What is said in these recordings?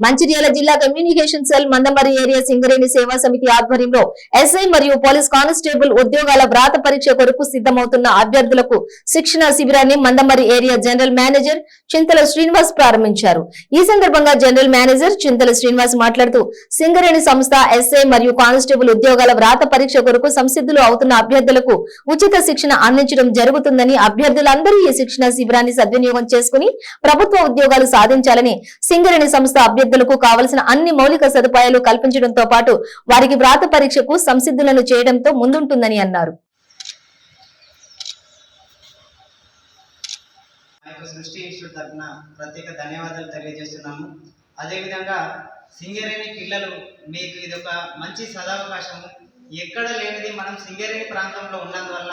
మంచిర్యాల జిల్లా communication cell Mandamarri area Singareni సేవా సమితి ఆధ్వర్యంలో ఎస్ఐ మరియు పోలీస్ కానిస్టేబుల్ ఉద్యోగాల వ్రాత పరీక్ష కొరకు సిద్ధమవుతున్న అభ్యర్థులకు శిక్షణ శిబిరాన్ని Mandamarri area general manager Chintala Srinivas ప్రారంభించారు. ఈ సందర్భంగా జనరల్ మేనేజర్ చింతల శ్రీనివాస్ మాట్లాడుతూ సింగరేణి సంస్థ ఎస్ఐ మరియు కానిస్టేబుల్ ఉద్యోగాల వ్రాత పరీక్ష కొరకు సంసిద్ధులు అవుతున్న అభ్యర్థులకు ఉచిత శిక్షణ అందించడం జరుగుతుందని అభ్యర్థులందరూ ఈ శిక్షణ శిబిరాన్ని సద్వినియోగం చేసుకుని ప్రభుత్వ ఉద్యోగాలు సాధించాలని సింగరేణి సంస్థ అభ్యర్థులకు కావలసిన అన్ని మౌలిక సదుపాయాలు కల్పించడంతో పాటు వారికి వ్రాత పరీక్షకు సంసిద్ధులను చేయడంతో ముందుంటుందని అన్నారు. సృష్టి ఇన్స్టిట్యూట్ తరఫున ప్రత్యేక ధన్యవాదాలు తెలియజేస్తున్నాము. అదేవిధంగా సింగరేణి పిల్లలు మీకు ఇది ఒక మంచి సదావకాశము. ఎక్కడ లేనిది మనం సింగరేణి ప్రాంతంలో ఉన్నందువల్ల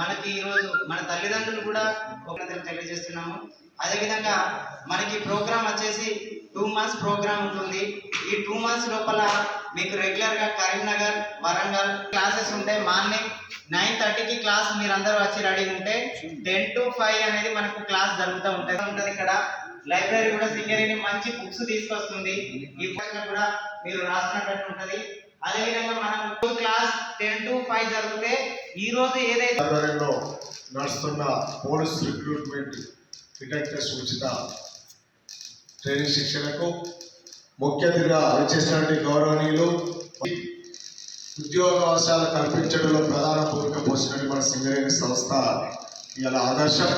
మనకి ఈరోజు మన తల్లిదండ్రులు కూడా కృతజ్ఞతలు తెలియజేస్తున్నాము. అదేవిధంగా మనకి ప్రోగ్రాం వచ్చేసి టూ మంత్స్ ప్రోగ్రామ్ ఉంటుంది. ఈ టూ మంత్స్ లోపల మీకు రెగ్యులర్గా కరీంనగర్ వరంగల్ క్లాసెస్ ఉంటాయి మార్నింగ్ నైన్ థర్టీకి క్లాస్ మీరు అందరూ వచ్చి రెడీ ఉంటే టెన్ టు ఫైవ్ అనేది మనకు క్లాస్ జరుగుతూ ఉంటుంది. ఉంటుంది ఇక్కడ. లైబ్రరీ కూడా సింగరేణి మంచి బుక్స్ తీసుకొస్తుంది. ఈ బుక్స్ కూడా మీరు రాసినట్టు ఉంటుంది. అదేవిధంగా మనం క్లాస్ టెన్ టు ఫైవ్ జరిగితే ఈ రోజు ఏదైతే నడుస్తున్న పోలీస్ రిక్రూట్మెంట్ డిటెక్టర్స్ ఉచిత ట్రైనింగ్ శిక్షణకు ముఖ్య అతిథిగా వచ్చేసినటువంటి గౌరవనీయులు ఉద్యోగ అవకాశాలు కల్పించడంలో ప్రధాన భూమిక పోసినటువంటి మన సింగరేణి సంస్థ ఇవాళ ఆదర్శం.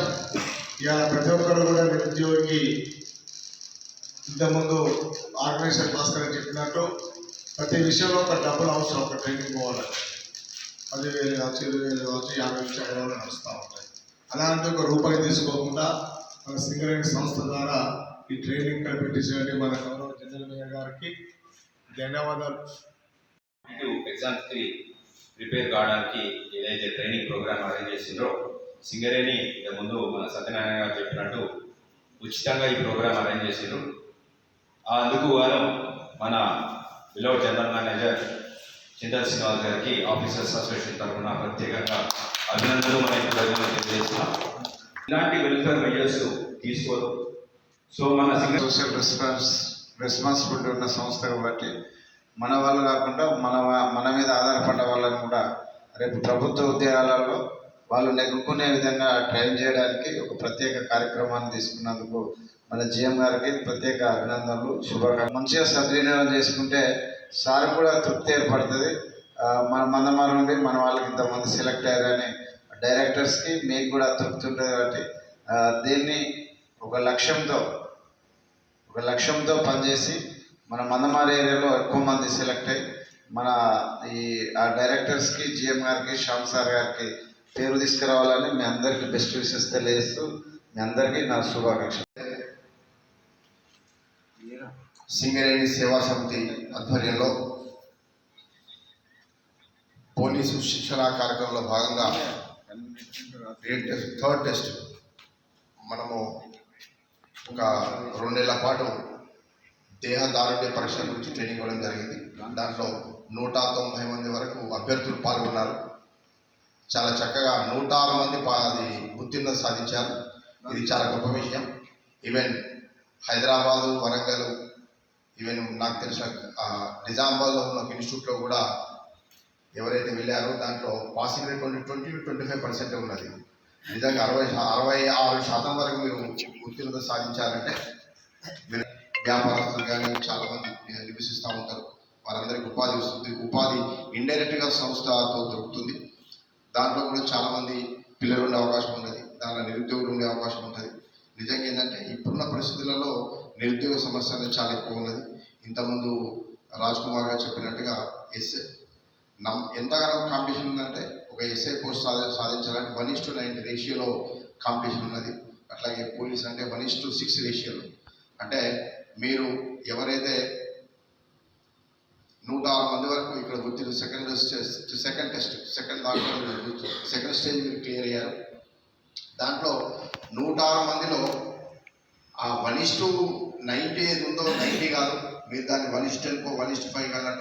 ఇవాళ ప్రతి ఒక్కరు కూడా నిరుద్యోగి ఇంతకుముందు ఆర్గనైజేషన్ భాస్కర్ చెప్పినట్టు ప్రతి విషయంలో ఒక డబ్బులు అవసరం ఒక ట్రైనింగ్ పోవాలి. పదివేలు కావచ్చు ఇరవై వేలు కావచ్చు యాభై నుంచి ఐదు వేలు నడుస్తూ ఉంటాయి. అలాంటి ఒక రూపాయి తీసుకోకుండా మన సింగరేణి సంస్థ ద్వారా ఈ ట్రైనింగ్ కల్పించేసినటువంటి మన గౌరవ జనరల్ మేయర్ గారికి ధన్యవాదాలు. ఎగ్జామ్స్కి ప్రిపేర్ కావడానికి ఏదైతే ట్రైనింగ్ ప్రోగ్రామ్ అరేంజ్ చేసిండ్రో సింగరేణి ఇంతకు ముందు మన సత్యనారాయణ గారు చెప్పినట్టు ఉచితంగా ఈ ప్రోగ్రామ్ అరేంజ్ చేసిండ్రు. ఆ అందుకు గాను మన విలో జనరల్ మేనేజర్ చింతల్ శ్రీనివాస్ గారికి ఆఫీసర్స్ అసోసియేషన్ తరఫున ప్రత్యేకంగా అభినందనలు మన ప్రజలను తెలియజేస్తున్నాం. ఇలాంటి వెల్ఫేర్ మెజర్స్ తీసుకోరు సో మన సోషల్ రెస్పాన్స్ రెస్పాన్సిబిలిటీ ఉన్న సంస్థ కాబట్టి మన వాళ్ళు కాకుండా మన మన మీద ఆధారపడ్డ వాళ్ళని కూడా రేపు ప్రభుత్వ ఉద్యోగాలలో వాళ్ళు నెగ్గుకునే విధంగా ట్రైన్ చేయడానికి ఒక ప్రత్యేక కార్యక్రమాన్ని తీసుకున్నందుకు మన జిఎం గారికి ప్రత్యేక అభినందనలు శుభాకాంక్షలు. మంచిగా సద్వినియోగం చేసుకుంటే సార్ కూడా తృప్తి ఏర్పడుతుంది. మన మందమాల నుండి మన వాళ్ళకి ఇంతమంది సెలెక్ట్ అయ్యారని డైరెక్టర్స్కి మీకు కూడా తృప్తి ఉంటుంది కాబట్టి దీన్ని ఒక లక్ష్యంతో ఒక లక్ష్యంతో పనిచేసి మన మందమార ఏరియాలో ఎక్కువ మంది సెలెక్ట్ అయ్యి మన ఈ ఆ డైరెక్టర్స్కి జిఎం గారికి శ్యామ్ సార్ గారికి పేరు తీసుకురావాలని మీ అందరికీ బెస్ట్ విషెస్ తెలియజేస్తూ మీ అందరికీ నా శుభాకాంక్షలు. సింగరేణి సేవా సమితి ఆధ్వర్యంలో పోలీసు శిక్షణ కార్యక్రమంలో భాగంగా థర్డ్ టెస్ట్ మనము ఒక రెండు నెలల పాటు దేహ దారుణ్య పరీక్ష గురించి ట్రైనింగ్ ఇవ్వడం జరిగింది. దాంట్లో నూట తొంభై మంది వరకు అభ్యర్థులు పాల్గొన్నారు. చాలా చక్కగా నూట ఆరు మంది పా- అది ఉత్తీర్ణత సాధించారు. ఇది చాలా గొప్ప విషయం. ఈవెన్ హైదరాబాదు వరంగల్ ఈవెన్ నాకు తెలిసిన నిజామాబాద్లో ఉన్న ఒక ఇన్స్టిట్యూట్లో కూడా ఎవరైతే వెళ్ళారో దాంట్లో passing rate twenty twenty to twenty five percent ఉన్నది. నిజంగా అరవై అరవై ఆరు శాతం వరకు మేము ఉత్తీర్ణత సాధించాలంటే వ్యాపారస్తులు కానీ చాలా మంది నివసిస్తూ ఉంటారు. వారందరికీ ఉపాధి వస్తుంది. ఉపాధి ఇండైరెక్ట్గా సంస్థతో దొరుకుతుంది. దాంట్లో కూడా చాలామంది పిల్లలు ఉండే అవకాశం ఉంటుంది. దాంట్లో నిరుద్యోగులు ఉండే అవకాశం ఉంటుంది. నిజంగా ఏంటంటే ఇప్పుడున్న పరిస్థితులలో నిరుద్యోగ సమస్య అనేది చాలా ఎక్కువ ఉన్నది. ఇంతకుముందు రాజ్ కుమార్ గారు చెప్పినట్టుగా ఎస్ నమ్ ఎంతగానో కాంపిటీషన్ ఉందంటే ఎస్ఐ పోస్ట్ సాధి సాధించాలంటే వన్ ఇస్ టు నైన్ రేషియోలో కాంపిటీషన్ ఉన్నది. అట్లాగే పోలీస్ అంటే వన్ ఇస్ టు సిక్స్ రేషియోలో అంటే మీరు ఎవరైతే నూట ఆరు మంది వరకు ఇక్కడ గుర్తు సెకండ్ సెకండ్ టెస్ట్ సెకండ్ దాంట్లో సెకండ్ స్టేజ్ మీరు క్లియర్ అయ్యారు. దాంట్లో నూట ఆరు మందిలో ఆ వన్ ఇస్ టు నైంటీ ఏది ఉందో నైంటీ కాదు. మీరు దాన్ని వన్ ఇస్ టెన్కో వన్ ఇస్ ఫైవ్ అన్నట్టు